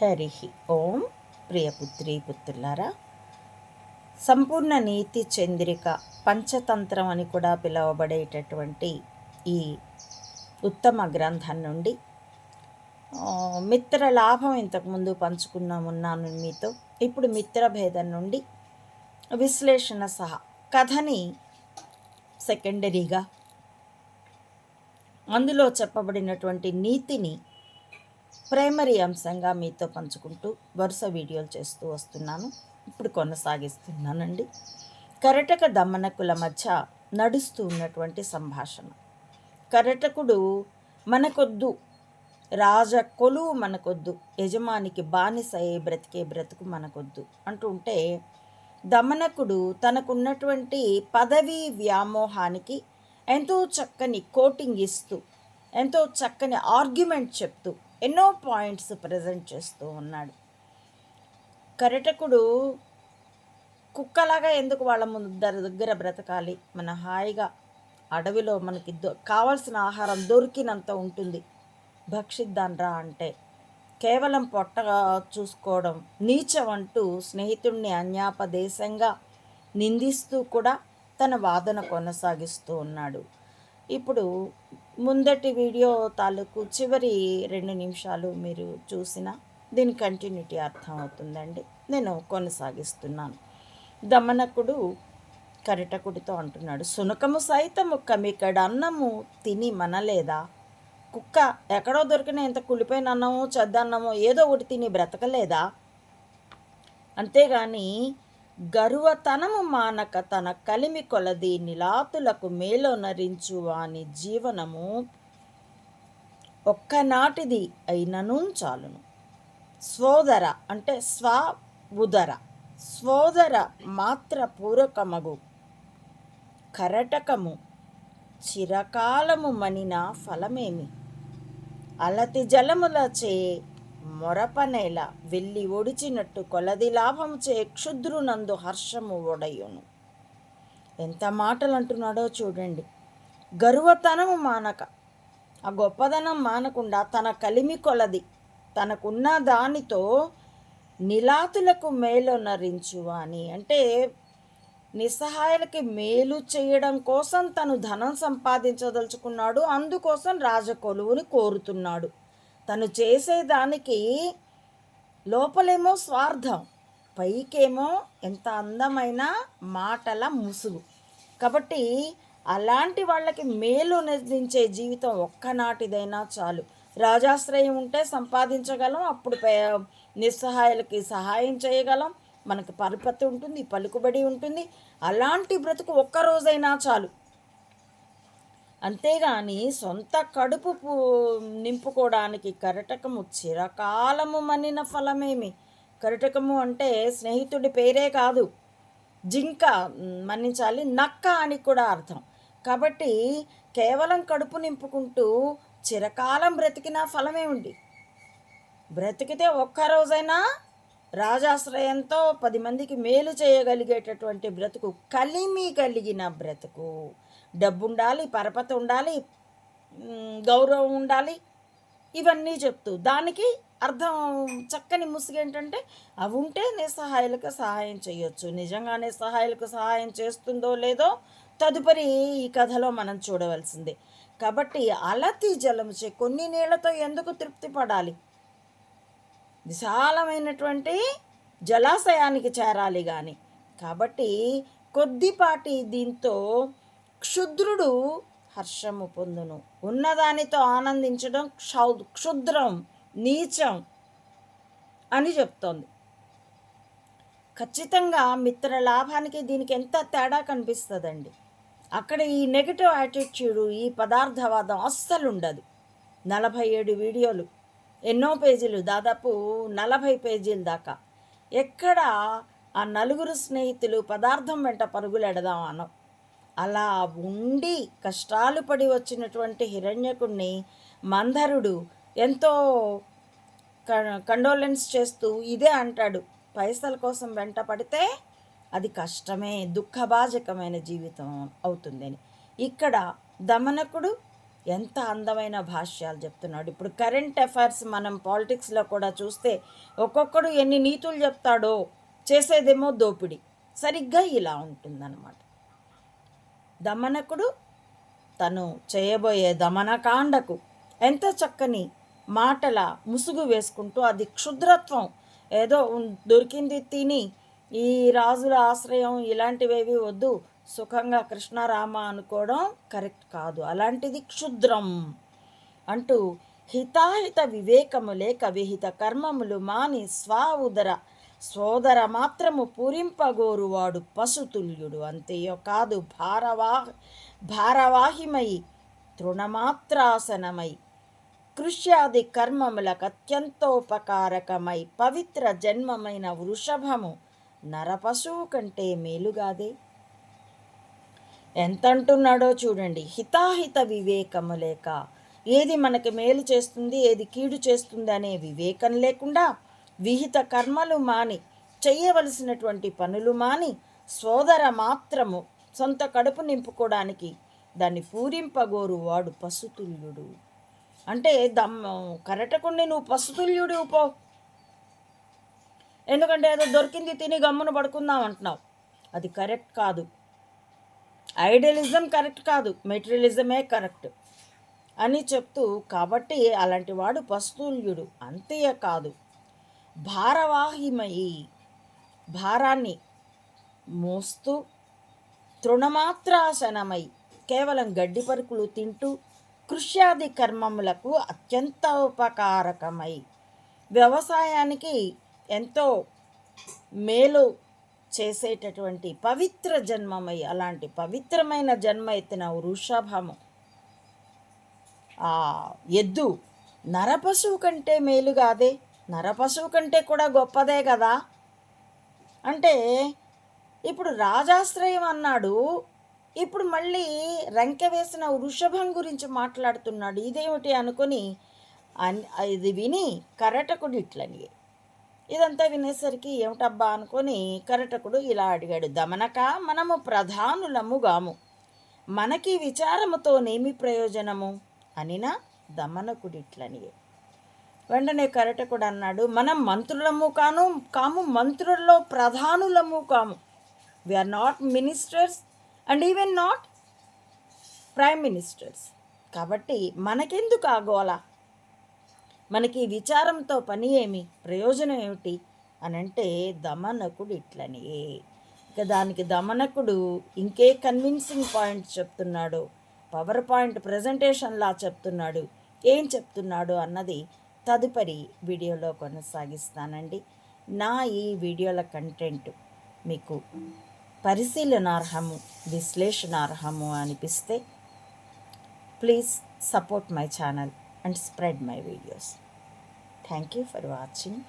హరి ఓం ప్రియపుత్రి పుత్రులారా సంపూర్ణ నీతి చంద్రిక పంచతంత్రం అని కూడా పిలువబడేటటువంటి ఈ ఉత్తమ గ్రంథం నుండి మిత్ర లాభం ఇంతకుముందు పంచుకున్నామున్నాను మీతో. ఇప్పుడు మిత్ర భేదం నుండి విశ్లేషణ సహా కథని సెకండరీగా అందులో చెప్పబడినటువంటి నీతిని ప్రైమరీ అంశంగా మీతో పంచుకుంటూ వరుస వీడియోలు చేస్తూ వస్తున్నాను. ఇప్పుడు కొనసాగిస్తున్నానండి. కరటక దమనకుల మధ్య నడుస్తూ ఉన్నటువంటి సంభాషణ. కరటకుడు మనకొద్దు రాజ కొలువు మనకొద్దు యజమానికి బానిస అయ్యే బ్రతికే బ్రతుకు మనకొద్దు అంటూ ఉంటే దమనకుడు తనకున్నటువంటి పదవీ వ్యామోహానికి ఎంతో చక్కని కోటింగ్ ఇస్తూ ఎంతో చక్కని ఆర్గ్యుమెంట్ చెప్తూ ఎన్నో పాయింట్స్ ప్రజెంట్ చేస్తూ ఉన్నాడు. కరటకుడు కుక్కలాగా ఎందుకు వాళ్ళ ముందు దగ్గర బ్రతకాలి? మన హాయిగా అడవిలో మనకి కావాల్సిన ఆహారం దొరికినంత ఉంటుంది. భక్షిద్దాన్రా అంటే కేవలం పొట్టగా చూసుకోవడం నీచం అంటూ స్నేహితుడిని అన్యాపదేశంగా నిందిస్తూ కూడా తన వాదన కొనసాగిస్తూ ఉన్నాడు. ఇప్పుడు ముందటి వీడియో తాలూకు చివరి రెండు నిమిషాలు మీరు చూసిన దీని కంటిన్యూటీ అర్థం అవుతుందండి నేను కొనసాగిస్తున్నాను. దమనకుడు కరిటకుడితో అంటున్నాడు సునకము సైతము కమికడ అన్నము తిని మనలేదా? కుక్క ఎక్కడో దొరికిన ఇంత కులిపోయిన అన్నమో చెద్దన్నమో ఏదో ఒకటి తిని బ్రతకలేదా? అంతేగాని గరువతనము మానక తన కలిమి కొలది నిలాతులకు మేలొనరించు వాని జీవనము ఒక్కనాటిది అయినను చాలును. స్వోదర అంటే స్వ ఉదర. స్వోదర మాత్ర పూరకమగు కరటకము చిరకాలము మనిన ఫలమేమి? అలతి జలములచే మొరపనేల వెళ్ళి ఒడిచినట్టు కొలది లాభం చే క్షుద్రునందు హర్షము ఒడయును. ఎంత మాటలు అంటున్నాడో చూడండి. గర్వతనము మానక. ఆ గొప్పదనం మానకుండా తన కలిమి కొలది. తనకున్న దానితో నిలాతులకు మేలొనరించు అని అంటే నిస్సహాయాలకి మేలు చేయడం కోసం తను ధనం సంపాదించదలుచుకున్నాడు. అందుకోసం రాజకొలువుని కోరుతున్నాడు. తను చేసేదానికి లోపలేమో స్వార్థం పైకేమో ఎంత అందమైన మాటల ముసుగు. కాబట్టి అలాంటి వాళ్ళకి మేలు నిర్దించే జీవితం ఒక్కనాటిదైనా చాలు. రాజాశ్రయం ఉంటే సంపాదించగలం అప్పుడు నిస్సహాయాలకి సహాయం చేయగలం. మనకు పరిపత్తి ఉంటుంది పలుకుబడి ఉంటుంది. అలాంటి బ్రతుకు ఒక్కరోజైనా చాలు. అంతేగాని సొంత కడుపు నింపుకోవడానికి కరటకము చిరకాలము మనిన ఫలమేమి? కరటకము అంటే స్నేహితుడి పేరే కాదు. జింక మన్నించాలి నక్క అని కూడా అర్థం. కాబట్టి కేవలం కడుపు నింపుకుంటూ చిరకాలం బ్రతికిన ఫలమేమిటి బ్రతికితే ఒక్క రోజైనా రాజాశ్రయంతో పది మందికి మేలు చేయగలిగేటటువంటి బ్రతుకు కలిమి కలిగిన బ్రతుకు. డబ్బు ఉండాలి పరపతి ఉండాలి గౌరవం ఉండాలి ఇవన్నీ చెప్తూ. దానికి అర్థం చక్కని ముసుగు ఏంటంటే అవి ఉంటే నిస్సహాయాలకు సహాయం చేయొచ్చు. నిజంగానే సహాయాలకు సహాయం చేస్తుందో లేదో తదుపరి ఈ కథలో మనం చూడవలసిందే. కాబట్టి అలతి జలముచే కొన్ని నీళ్ళతో ఎందుకు తృప్తి పడాలి? విశాలమైనటువంటి జలాశయానికి చేరాలి కానీ కాబట్టి కొద్దిపాటి దీంతో క్షుద్రుడు హర్షము పొందును. ఉన్నదానితో ఆనందించడం క్షౌ క్షుద్రం నీచం అని చెప్తోంది. ఖచ్చితంగా మిత్ర లాభానికి దీనికి ఎంత తేడా కనిపిస్తుందండి. అక్కడ ఈ నెగిటివ్ యాటిట్యూడ్ ఈ పదార్థవాదం అస్సలు ఉండదు నలభై ఏడు వీడియోలు ఎన్నో పేజీలు దాదాపు నలభై పేజీల దాకా. ఎక్కడ ఆ నలుగురు స్నేహితులు పదార్థం వెంట పరుగులెడదాం అనం. అలా ఉండి కష్టాలు పడి వచ్చినటువంటి హిరణ్యకుణ్ణి మందరుడు ఎంతో కండోలెన్స్ చేస్తూ ఇదే అంటాడు. పైసల కోసం వెంట పడితే అది కష్టమే దుఃఖభాజకమైన జీవితం అవుతుందని. ఇక్కడ దమనకుడు ఎంత అందమైన భాష్యాలు చెప్తున్నాడు. ఇప్పుడు కరెంట్ అఫైర్స్ మనం పాలిటిక్స్లో కూడా చూస్తే ఒక్కొక్కడు ఎన్ని నీతులు చెప్తాడో చేసేదేమో దోపిడి. సరిగ్గా ఇలా ఉంటుందన్నమాట. దమనకుడు తను చేయబోయే దమనకాండకు ఎంత చక్కని మాటల ముసుగు వేసుకుంటూ అది క్షుద్రత్వం ఏదో దొరికింది తిని ఈ రాజుల ఆశ్రయం ఇలాంటివేవి వద్దు. సుఖంగా కృష్ణారామ అనుకోవడం కరెక్ట్ కాదు. అలాంటిది క్షుద్రం అంటూ హితాహిత వివేకము లేక విహిత కర్మములు మాని స్వా ఉదర సోదర మాత్రము పూరింపగోరువాడు పశుతుల్యుడు. అంతేయో కాదు భారవా భారవాహిమై తృణమాత్రాసనమై కృష్యాది కర్మములకు అత్యంతోపకారకమై పవిత్ర జన్మమైన వృషభము నరపశువు కంటే మేలుగాదే. ఎంత అంటున్నాడో చూడండి. హితాహిత వివేకము లేక ఏది మనకి మేలు చేస్తుంది ఏది కీడు చేస్తుంది అనే వివేకం లేకుండా విహిత కర్మలు మాని చెయ్యవలసినటువంటి పనులు మాని సోదర మాత్రము సొంత కడుపు నింపుకోవడానికి దాన్ని పూరింపగోరు వాడు పశుతుల్యుడు. అంటే దమ్ కరటకుండి నువ్వు పశుతుల్యుడు పో. ఎందుకంటే ఏదో దొరికింది తిని గమ్మున పడుకుందాం అంటున్నావు. అది కరెక్ట్ కాదు. ఐడియలిజం కరెక్ట్ కాదు మెటీరియలిజమే కరెక్ట్ అని చెప్తూ కాబట్టి అలాంటి వాడు పస్తుల్యుడు అంతే కాదు. భారవాహిమయి భారాన్ని మోస్తూ తృణమాత్రాసనమై కేవలం గడ్డి పరుకులు తింటూ కృష్యాది కర్మములకు అత్యంత ఉపకారకమై వ్యవసాయానికి ఎంతో మేలు చేసేటటువంటి పవిత్ర జన్మమై అలాంటి పవిత్రమైన జన్మ ఎత్తిన వృషభము. ఆ ఎద్దు నరపశువు కంటే మేలు కాదే. నరపశువు కంటే కూడా గొప్పదే కదా. అంటే ఇప్పుడు రాజాశ్రయం అన్నాడు. ఇప్పుడు మళ్ళీ రంకె వేసిన వృషభం గురించి మాట్లాడుతున్నాడు. ఇదేమిటి అనుకొని అన్- ఇది విని కరటకుడు ఇదంతా వినేసరికి ఏమిటబ్బా అనుకొని కరటకుడు ఇలా అడిగాడు దమనక మనము ప్రధానులముగాము. మనకి విచారముతోనేమి ప్రయోజనము? అనినా దమనకుడిట్లని వెంటనే కరటకుడు అన్నాడు మనం మంత్రులము కాను కాము మంత్రుల్లో ప్రధానులము కాము. We're not ministers and even not prime ministers కాబట్టి మనకెందుకు ఆ గోలా? మనకి విచారంతో పని ఏమి? ప్రయోజనం ఏమిటి? అని అంటే దమనకుడు ఇట్లని. ఇక దానికి దమనకుడు ఇంకే కన్విన్సింగ్ పాయింట్ చెప్తున్నాడు. పవర్ పాయింట్ ప్రజెంటేషన్లా చెప్తున్నాడు. ఏం చెప్తున్నాడు అన్నది తదుపరి వీడియోలో కొనసాగిస్తానండి. నా ఈ వీడియోల కంటెంట్ మీకు పరిశీలనార్హము విశ్లేషణార్హము అనిపిస్తే please support my channel and spread my videos. Thank you for watching.